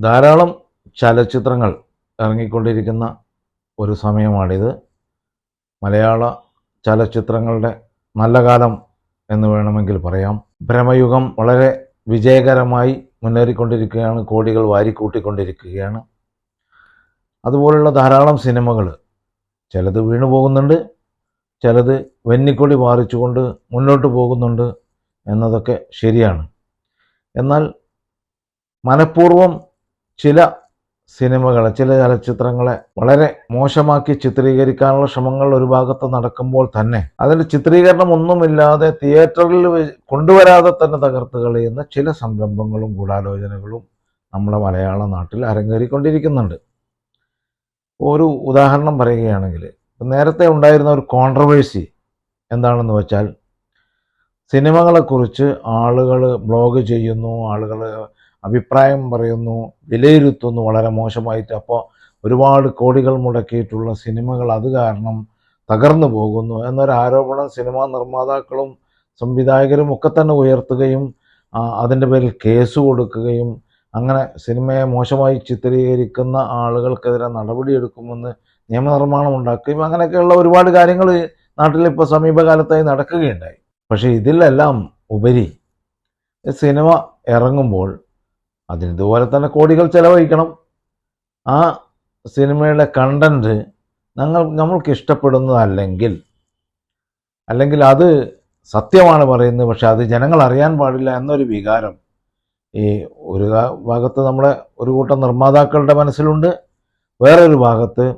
ധാരാളം ചലച്ചിത്രങ്ങൾ ഇറങ്ങിക്കൊണ്ടിരിക്കുന്ന ഒരു സമയമാണിത്. മലയാള ചലച്ചിത്രങ്ങളുടെ നല്ല കാലം എന്ന് വേണമെങ്കിൽ പറയാം. ഭ്രമയുഗം വളരെ വിജയകരമായി മുന്നേറിക്കൊണ്ടിരിക്കുകയാണ്. കോടികൾ വാരിക്കൂട്ടിക്കൊണ്ടിരിക്കുകയാണ്. അതുപോലുള്ള ധാരാളം സിനിമകൾ ചിലത് വീണു പോകുന്നുണ്ട് ചിലത് വെന്നിക്കൊടി പാറിച്ചുകൊണ്ട് മുന്നോട്ട് പോകുന്നുണ്ട് എന്നതൊക്കെ ശരിയാണ്. എന്നാൽ മനഃപൂർവം ചില സിനിമകളെ ചില ചലച്ചിത്രങ്ങളെ വളരെ മോശമാക്കി ചിത്രീകരിക്കാനുള്ള ശ്രമങ്ങൾ ഒരു ഭാഗത്ത് നടക്കുമ്പോൾ തന്നെ അതിന്റെ ചിത്രീകരണം ഒന്നുമില്ലാതെ തിയേറ്ററിൽ കൊണ്ടുവരാതെ തന്നെ തകർത്ത് കളയുന്ന ചില സംരംഭങ്ങളും ഗൂഢാലോചനകളും നമ്മുടെ മലയാള നാട്ടിൽ അരങ്ങേറിക്കൊണ്ടിരിക്കുന്നുണ്ട്. ഒരു ഉദാഹരണം പറയുകയാണെങ്കിൽ നേരത്തെ ഉണ്ടായിരുന്ന ഒരു കോൺട്രവേഴ്സി എന്താണെന്ന് വെച്ചാൽ സിനിമകളെക്കുറിച്ച് ആളുകൾ ബ്ലോഗ് ചെയ്യുന്നു ആളുകൾ അഭിപ്രായം പറയുന്നു വിലയിരുത്തുന്നു വളരെ മോശമായിട്ട്. അപ്പോൾ ഒരുപാട് കോടികൾ മുടക്കിയിട്ടുള്ള സിനിമകൾ അത് കാരണം തകർന്നു പോകുന്നു എന്നൊരു ആരോപണം സിനിമാ നിർമ്മാതാക്കളും സംവിധായകരും ഒക്കെ തന്നെ ഉയർത്തുകയും അതിന്റെ പേരിൽ കേസ് കൊടുക്കുകയും അങ്ങനെ സിനിമയെ മോശമായി ചിത്രീകരിക്കുന്ന ആളുകൾക്കെതിരെ നടപടിയെടുക്കുമെന്ന് നിയമനിർമ്മാണം ഉണ്ടാക്കുകയും അങ്ങനെയൊക്കെയുള്ള ഒരുപാട് കാര്യങ്ങൾ നാട്ടിലിപ്പോൾ സമീപകാലത്തായി നടക്കുകയുണ്ടായി. പക്ഷേ ഇതിലെല്ലാം ഉപരി സിനിമ ഇറങ്ങുമ്പോൾ അതിന് ഇതുപോലെ തന്നെ കോടികൾ ചെലവഴിക്കണം. ആ സിനിമയുടെ കണ്ടന്റ് ഞങ്ങൾ നമ്മൾക്ക് ഇഷ്ടപ്പെടുന്നതല്ലെങ്കിൽ അല്ലെങ്കിൽ അത് സത്യമാണ് പറയുന്നത് പക്ഷെ അത് ജനങ്ങൾ അറിയാൻ പാടില്ല എന്നൊരു വികാരം ഈ ഒരു ഭാഗത്ത് നമ്മുടെ ഒരു കൂട്ടം നിർമ്മാതാക്കളുടെ മനസ്സിലുണ്ട്. വേറൊരു ഭാഗത്ത്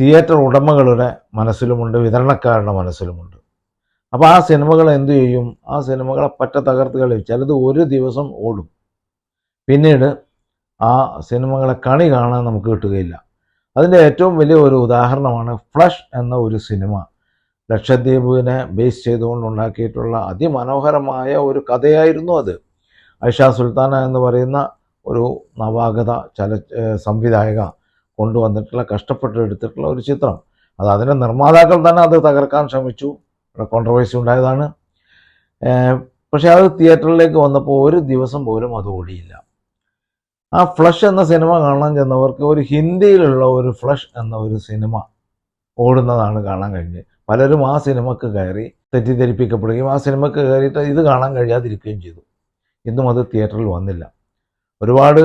തിയേറ്റർ ഉടമകളുടെ മനസ്സിലുമുണ്ട് വിതരണക്കാരുടെ മനസ്സിലുമുണ്ട്. അപ്പോൾ ആ സിനിമകൾ എന്തു ചെയ്യും? ആ സിനിമകളെ പറ്റ തകർത്ത് കളയും. ചിലത് ഒരു ദിവസം ഓടും. പിന്നീട് ആ സിനിമകളെ കണി കാണാൻ നമുക്ക് കിട്ടുകയില്ല. അതിന്റെ ഏറ്റവും വലിയ ഒരു ഉദാഹരണമാണ് ഫ്ലഷ് എന്ന ഒരു സിനിമ. ലക്ഷദ്വീപിനെ ബേസ് ചെയ്തുകൊണ്ട് ഉണ്ടാക്കിയിട്ടുള്ള അതിമനോഹരമായ ഒരു കഥയായിരുന്നു അത്. ഐഷ സുൽത്താന എന്ന് പറയുന്ന ഒരു നവാഗത ചല സംവിധായക കൊണ്ടുവന്നിട്ടുള്ള കഷ്ടപ്പെട്ട് എടുത്തിട്ടുള്ള ഒരു ചിത്രം. അത് അതിന്റെ നിർമ്മാതാക്കൾ തന്നെ അത് തകർക്കാൻ ശ്രമിച്ചു. കോൺട്രവേഴ്സി ഉണ്ടായതാണ്. പക്ഷേ അത് തിയേറ്ററിലേക്ക് വന്നപ്പോൾ ഒരു ദിവസം പോലും അത് ഓടിയില്ല. ആ ഫ്ലഷ് എന്ന സിനിമ കാണാൻ ചെന്നവർക്ക് ഒരു ഹിന്ദിയിലുള്ള ഒരു ഫ്ലഷ് എന്ന ഒരു സിനിമ ഓടുന്നതാണ് കാണാൻ കഴിഞ്ഞത്. പലരും ആ സിനിമക്ക് കയറി തെറ്റിദ്ധരിപ്പിക്കപ്പെടുകയും ആ സിനിമക്ക് കയറിയിട്ട് ഇത് കാണാൻ കഴിയാതിരിക്കുകയും ചെയ്തു. ഇന്നും അത് തിയേറ്ററിൽ വന്നില്ല. ഒരുപാട്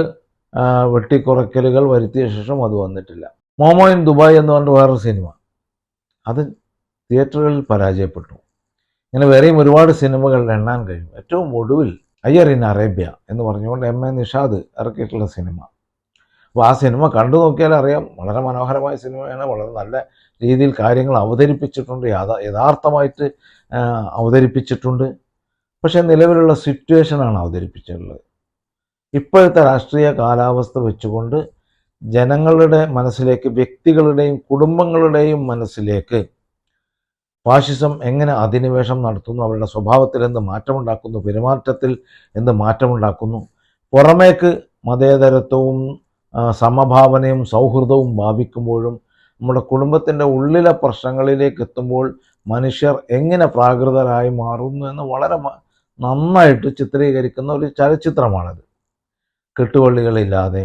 വെട്ടിക്കുറയ്ക്കലുകൾ വരുത്തിയ ശേഷം അത് വന്നിട്ടില്ല. മോമോ ഇൻ ദുബായ് എന്ന് പറഞ്ഞ വേറൊരു സിനിമ. അത് തിയേറ്ററുകളിൽ പരാജയപ്പെട്ടു. ഇങ്ങനെ വേറെയും ഒരുപാട് സിനിമകൾ എണ്ണാൻ കഴിയും. ഏറ്റവും ഒടുവിൽ അയ്യർ ഇൻ അറേബ്യ എന്ന് പറഞ്ഞുകൊണ്ട് എം എ നിഷാദ് ഇറക്കിയിട്ടുള്ള സിനിമ. അപ്പോൾ ആ സിനിമ കണ്ടു നോക്കിയാൽ അറിയാം. വളരെ മനോഹരമായ സിനിമയാണ്. വളരെ നല്ല രീതിയിൽ കാര്യങ്ങൾ അവതരിപ്പിച്ചിട്ടുണ്ട്. യഥാ യഥാർത്ഥമായിട്ട് അവതരിപ്പിച്ചിട്ടുണ്ട്. പക്ഷേ നിലവിലുള്ള സിറ്റുവേഷനാണ് അവതരിപ്പിച്ചിട്ടുള്ളത്. ഇപ്പോഴത്തെ രാഷ്ട്രീയ കാലാവസ്ഥ വെച്ചുകൊണ്ട് ജനങ്ങളുടെ മനസ്സിലേക്ക് വ്യക്തികളുടെയും കുടുംബങ്ങളുടെയും മനസ്സിലേക്ക് ഫാഷിസം എങ്ങനെ അധിനിവേശം നടത്തുന്നു അവരുടെ സ്വഭാവത്തിൽ എന്ത് മാറ്റമുണ്ടാക്കുന്നു പെരുമാറ്റത്തിൽ എന്ത് മാറ്റമുണ്ടാക്കുന്നു? പുറമേക്ക് മതേതരത്വവും സമഭാവനയും സൗഹൃദവും ഭാവിക്കുമ്പോഴും നമ്മുടെ കുടുംബത്തിന്റെ ഉള്ളിലെ പ്രശ്നങ്ങളിലേക്ക് എത്തുമ്പോൾ മനുഷ്യർ എങ്ങനെ പ്രാകൃതരായി മാറുന്നു എന്ന് വളരെ നന്നായിട്ട് ചിത്രീകരിക്കുന്ന ഒരു ചലച്ചിത്രമാണത്. കെട്ടുവള്ളികളില്ലാതെ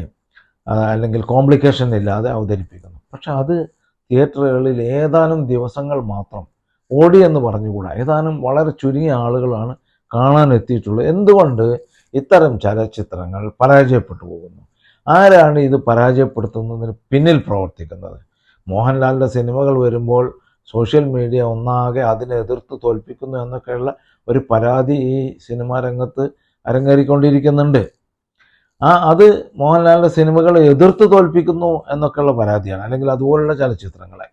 അല്ലെങ്കിൽ കോംപ്ലിക്കേഷൻ ഇല്ലാതെ അവതരിപ്പിക്കുന്നു. പക്ഷെ അത് തിയേറ്ററുകളിൽ ഏതാനും ദിവസങ്ങൾ മാത്രം ഓടി എന്ന് പറഞ്ഞുകൂടാ. ഏതാനും വളരെ ചുരുങ്ങിയ ആളുകളാണ് കാണാൻ എത്തിയിട്ടുള്ളത് എന്തുകൊണ്ട് ഇത്തരം ചലച്ചിത്രങ്ങൾ പരാജയപ്പെട്ടു പോകുന്നു? ആരാണ് ഇത് പരാജയപ്പെടുത്തുന്നതിന് പിന്നിൽ പ്രവർത്തിക്കുന്നത്? മോഹൻലാലിന്റെ സിനിമകൾ വരുമ്പോൾ സോഷ്യൽ മീഡിയ ഒന്നാകെ അതിനെ എതിർത്ത് തോൽപ്പിക്കുന്നു എന്നൊക്കെയുള്ള ഒരു പരാതി ഈ സിനിമാ രംഗത്ത് അരങ്ങേറിക്കൊണ്ടിരിക്കുന്നുണ്ട്. ആ അത് മോഹൻലാലിന്റെ സിനിമകളെ എതിർത്ത് തോൽപ്പിക്കുന്നു എന്നൊക്കെയുള്ള പരാതിയാണ്. അല്ലെങ്കിൽ അതുപോലുള്ള ചലച്ചിത്രങ്ങളെ.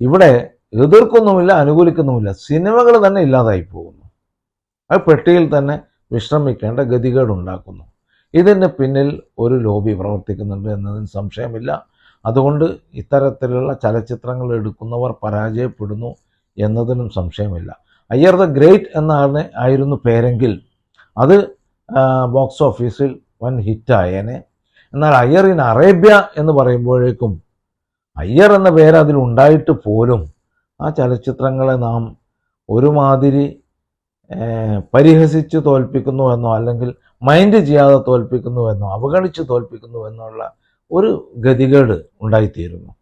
ഇവിടെ എതിർക്കൊന്നുമില്ല അനുകൂലിക്കുന്നുമില്ല. സിനിമകൾ തന്നെ ഇല്ലാതായി പോകുന്നു. അത് പെട്ടിയിൽ തന്നെ വിശ്രമിക്കേണ്ട ഗതികേടുണ്ടാക്കുന്നു. ഇതിന് പിന്നിൽ ഒരു ലോബി പ്രവർത്തിക്കുന്നുണ്ട് എന്നതിന് സംശയമില്ല. അതുകൊണ്ട് ഇത്തരത്തിലുള്ള ചലച്ചിത്രങ്ങൾ എടുക്കുന്നവർ പരാജയപ്പെടുന്നു എന്നതിനും സംശയമില്ല. അയ്യർ ദ ഗ്രേറ്റ് എന്നാണ് ആയിരുന്നു പേരെങ്കിൽ അത് ബോക്സ് ഓഫീസിൽ വൻ ഹിറ്റായേനെ. എന്നാൽ അയ്യർ ഇൻ അറേബ്യ എന്ന് പറയുമ്പോഴേക്കും അയ്യർ എന്ന പേര് അതിലുണ്ടായിട്ട് പോലും ആ ചലച്ചിത്രങ്ങളെ നാം ഒരുമാതിരി പരിഹസിച്ച് തോൽപ്പിക്കുന്നു എന്നോ അല്ലെങ്കിൽ മൈൻഡ് ചെയ്യാതെ തോൽപ്പിക്കുന്നുവെന്നോ അവഗണിച്ച് തോൽപ്പിക്കുന്നു എന്നുള്ള ഒരു ഗതികേട് ഉണ്ടായിത്തീരുന്നു.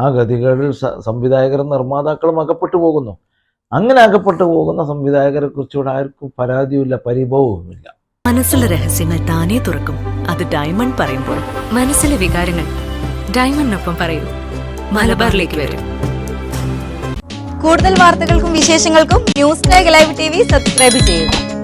ആ ഗതികേടിൽ സംവിധായകരും നിർമ്മാതാക്കളും അകപ്പെട്ടു പോകുന്നു. അങ്ങനെ അകപ്പെട്ടു പോകുന്ന സംവിധായകരെ കുറിച്ചുകൂടെ ആർക്കും പരാതിയുമില്ല പരിഭവവുമില്ല. മനസ്സിലെ രഹസ്യങ്ങൾ താനേ തുറക്കും. അത് ഡയമണ്ട് പറയുമ്പോൾ മനസ്സിലെ വികാരങ്ങൾ ഡയമണ്ടിനൊപ്പം പറയൂ. മലബാറിലേക്ക് വരും. കൂടുതൽ വാർത്തകൾക്കും വിശേഷങ്ങൾക്കും news ടൈഗ് live T V subscribe ചെയ്യുക.